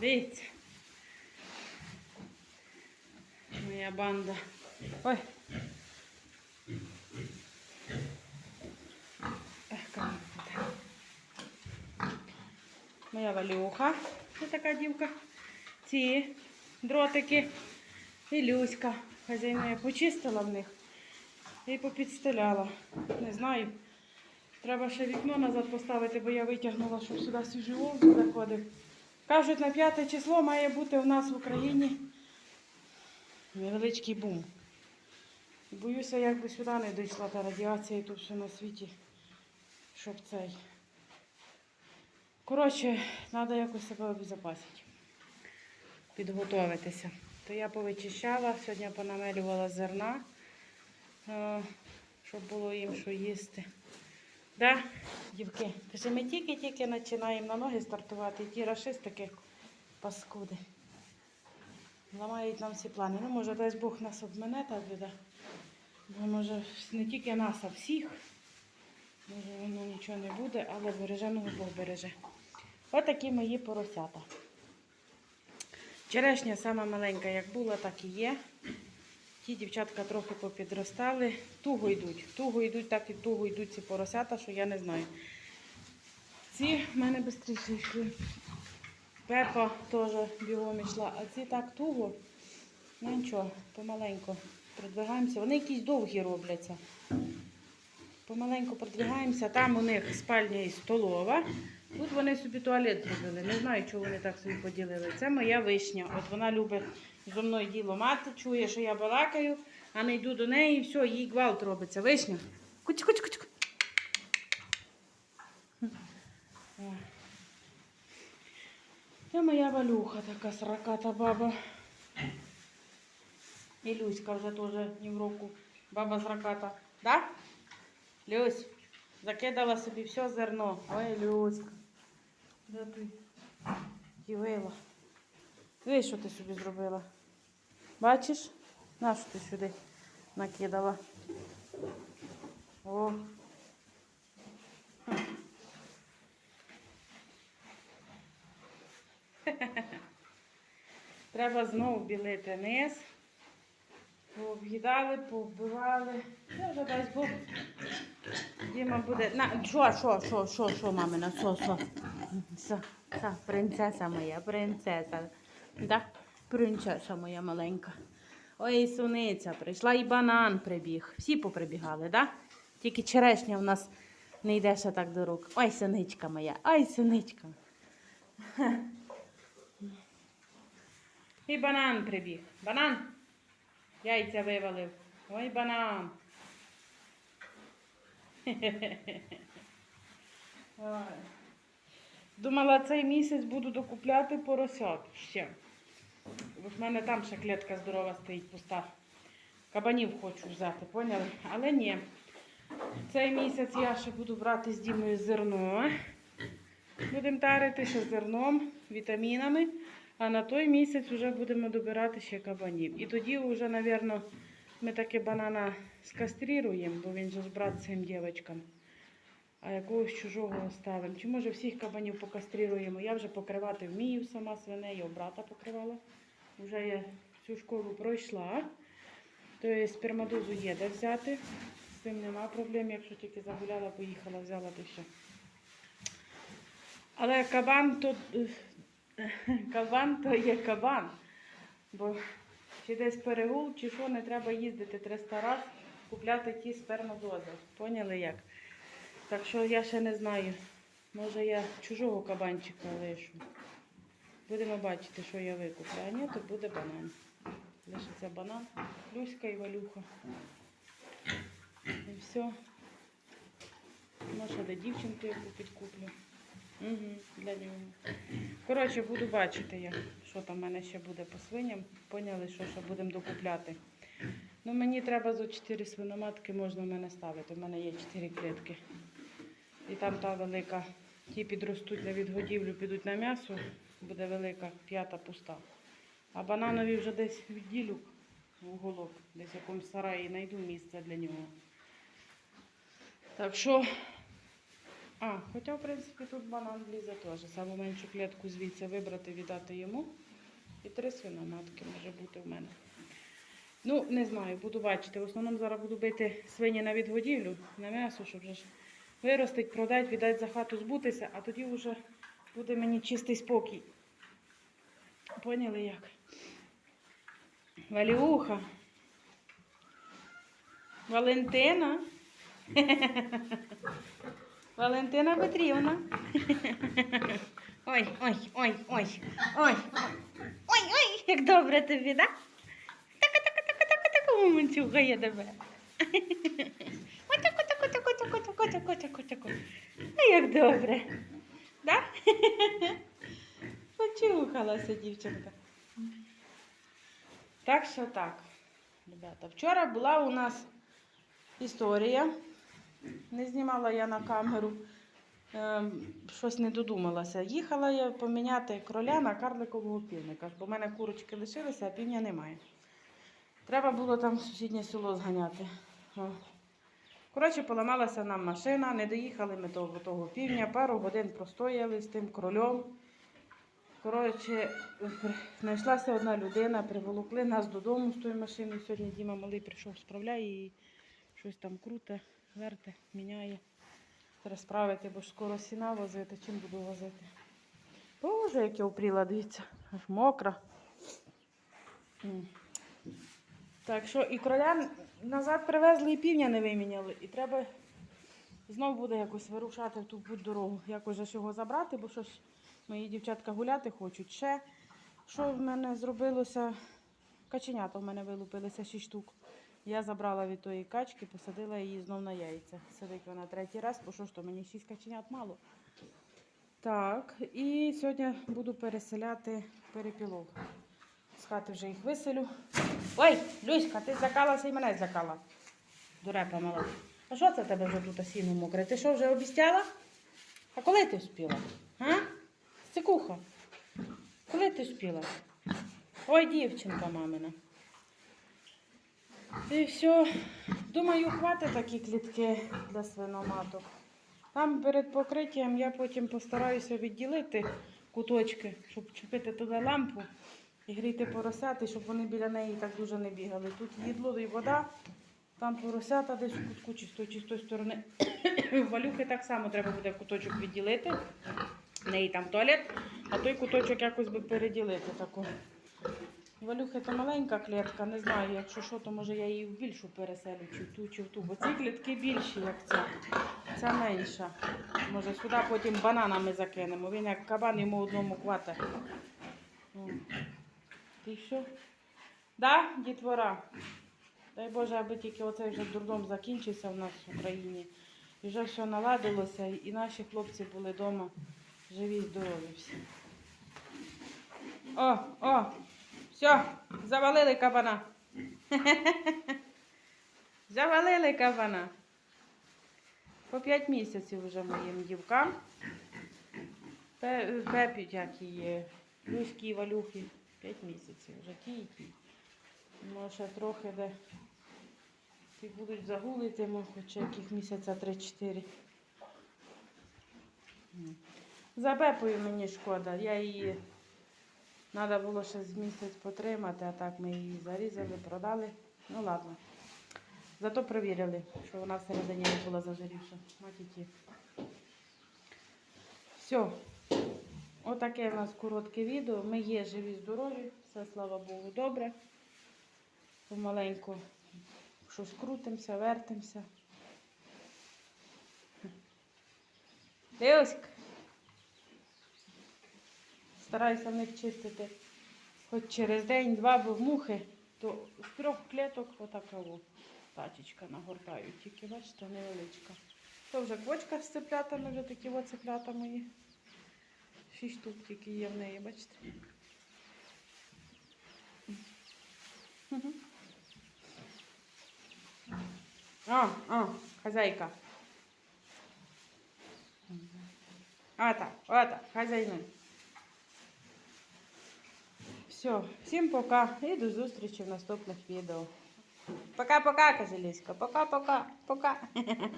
дивіться. Моя банда. Ой. Моя Валюха. Це така дівка. Ці дротики. І Люська. Хазяйна я почистила в них і попідстеляла. Не знаю. Треба ще вікно назад поставити, бо я витягнула, щоб сюди свіжий воздух заходив. Кажуть, на 5 число має бути у нас в Україні невеличкий бум. Боюся, як би сюди не дійшла та радіація і тут все на світі, щоб цей. Коротше, треба якось себе обезопасити, підготуватися. То я повичищала, сьогодні понамелювала зерна, е, щоб було їм що їсти. Да, дівки? Каже, ми тільки-тільки починаємо на ноги стартувати, і ті рашистики паскуди. Ламають нам всі плани. Ну, може, дасть Бог нас обмене та біда. Бо може не тільки нас, а всіх. Може воно нічого не буде, але береженого Бог береже. Отакі мої поросята. Черешня сама маленька, як була, так і є. Ті дівчатка трохи попідростали. Туго йдуть. Туго йдуть, так і туго йдуть ці поросята, що я не знаю. Ці в мене швидше йшли. Пепа теж бігом йшла, а ці так туго. Ну нічого, помаленьку продвигаємося. Вони якісь довгі робляться. Помаленьку продвигаємося. Там у них спальня і столова. Тут вони собі туалет зробили. Не знаю, чого вони так собі поділили. Це моя вишня. От вона любить зо мною діло мати, чує, що я балакаю, а не йду до неї, і все, їй гвалт робиться. Вишня. Куч, куч, куч. Це моя валюха така сраката баба. І Люська вже теж ні в року. Баба сраката. Да? Люсь, закидала собі все зерно. Ой, Люська. Де ти? Дівила. Дивись, що ти собі зробила. Бачиш? На що ти сюди накидала? О. Треба знову білити низ. Пооб'їдали, повбивали. Це вже дасть Бог. Діма буде. На, що, що, що, що, що, мамина? Що, що, принцеса моя, принцеса. Да? Принцеса моя маленька. Ой, суниця прийшла, і банан прибіг. Всі поприбігали, да? Тільки черешня в нас не йде ще так до рук. Ой, синичка моя, ой, синичка. І банан прибіг. Банан. Яйця вивалив. Ой, банан. Думала, цей місяць буду докупляти поросят ще. В мене там ще клітка здорова стоїть пуста. Кабанів хочу взяти, поняли? Але ні. Цей місяць я ще буду брати з Дімою зерно. Будемо тарити ще зерном, вітамінами. А на той місяць вже будемо добирати ще кабанів. І тоді вже, мабуть, ми таки банана скастріруємо, бо він же ж брат цим дівчаткам. А якогось чужого оставимо. Чи може всіх кабанів покастріруємо? Я вже покривати вмію сама свиней, у брата покривала. Вже я цю школу пройшла. Тобто спермадозу є де взяти. З цим нема проблем, якщо тільки загуляла, поїхала, взяла все. Але кабан то кабан то є кабан. Бо чи десь перегул, чи що, не треба їздити 300 разів, купляти ті спермадози. Поняли як? Так що я ще не знаю. Може я чужого кабанчика лишу. Будемо бачити, що я викуплю. А ні, то буде банан. Лишиться банан, Люська і валюха. І все. Може, де дівчинку яку підкуплю. Угу, для нього. Коротше, буду бачити, я, що там в мене ще буде по свиням. Поняли, що ще будемо докупляти. Ну, мені треба за 4 свиноматки можна в мене ставити. У мене є 4 клітки. І там та велика. Ті підростуть на відгодівлю, підуть на м'ясо, буде велика, п'ята пуста. А бананові вже десь відділю в уголок, десь в якомусь сараї знайду місце для нього. Так що А, хоча, в принципі, тут банан влізе теж. Саму меншу клітку звідси вибрати, віддати йому. І три свиноматки може бути в мене. Ну, не знаю, буду бачити. В основному зараз буду бити свині на відгодівлю, на м'ясо, щоб вже виростить, продати, віддати за хату, збутися, а тоді вже буде мені чистий спокій. Поняли як? Валюха. Валентина. Валентина Петрівна. Ой, ой, ой, ой, ой, ой, ой, як добре тобі, да? Така, така, така, така, така, мамончуха тебе. Ой, таку, таку, таку, таку, таку, таку. А як добре. Да? Почухалася дівчинка. Так що так, ребята. Вчора була у нас історія. Не знімала я на камеру. Ем, щось не додумалася. Їхала я поміняти кроля на карликового півника, бо в мене курочки лишилися, а півня немає. Треба було там сусіднє село зганяти. Коротше, поламалася нам машина, не доїхали ми до того півня, пару годин простояли з тим кролем. Коротше, знайшлася одна людина, приволокли нас додому з тою машиною. Сьогодні Діма малий прийшов, справляє і щось там круте, верте, міняє. Треба справити, бо ж скоро сіна возити, чим буду возити. Боже, як я упріла, дивіться, аж мокра. Так що і кроля назад привезли, і півня не виміняли. І треба знов буде якось вирушати в ту дорогу. Якось же його забрати, бо щось мої дівчатка гуляти хочуть. Ще що в мене зробилося? Каченята в мене вилупилися 6 штук. Я забрала від тої качки, посадила її знов на яйця. Сидить вона третій раз, бо що ж то мені 6 каченят мало. Так, і сьогодні буду переселяти перепілок. З хати вже їх виселю. Ой, Люська, ти злякалася і мене злякала. Дурепа мала. А що це тебе вже тут сіно мокре? Ти що, вже обіцяла? А коли ти вспіла? А? Стекуха. Коли ти вспіла? Ой, дівчинка мамина. І все. Думаю, хватить такі клітки для свиноматок. Там перед покриттям я потім постараюся відділити куточки, щоб чіпити туди лампу і гріти поросяти, щоб вони біля неї так дуже не бігали. Тут їдло і вода, там поросята десь у кутку, чи з тої, чи з тої сторони. Валюхи так само треба буде куточок відділити. В неї там туалет, а той куточок якось би переділити таку. Валюхи то маленька клітка, не знаю, якщо що, то може я її в більшу переселю, чи в ту, чи в ту. Бо ці клітки більші, як ця. Ця менша. Може сюди потім бананами закинемо. Він як кабан йому одному хватить. І що? Да, дітвора? Дай Боже, аби тільки оцей вже дурдом закінчився в нас в Україні. І вже все наладилося, і наші хлопці були вдома живі, здорові всі. О, о, все, завалили кабана. Завалили кабана. По 5 місяців вже моїм дівкам. Пе- Пепі, як її, Люські Валюхи. 5 місяців вже ті і ті. Може, ще трохи де ті будуть загулити, може, хоч яких місяця 3-4. М. За Пепою мені шкода. Я її треба було ще з місяць потримати, а так ми її зарізали, продали. Ну ладно. Зато перевірили, що вона всередині не була зажирівша. Матіті. Все. Отаке в нас коротке відео. Ми є живі, здорові, все, слава Богу, добре. Помаленьку щось крутимося, вертимося. Леоська. Стараюся в них чистити хоч через день-два, бо мухи, то з трьох клеток отакого тачечка нагортаю. Тільки, бачите, невеличка. То вже квочка з цеплятами, вже такі от цеплята мої. Шість штук тільки є в неї, бачите. Мгм. А, а, хазяйка. А так, так, хазяйни. Все, всім пока і до зустрічі в наступних відео. Пока-пока, Козеліська. Пока-пока. Пока.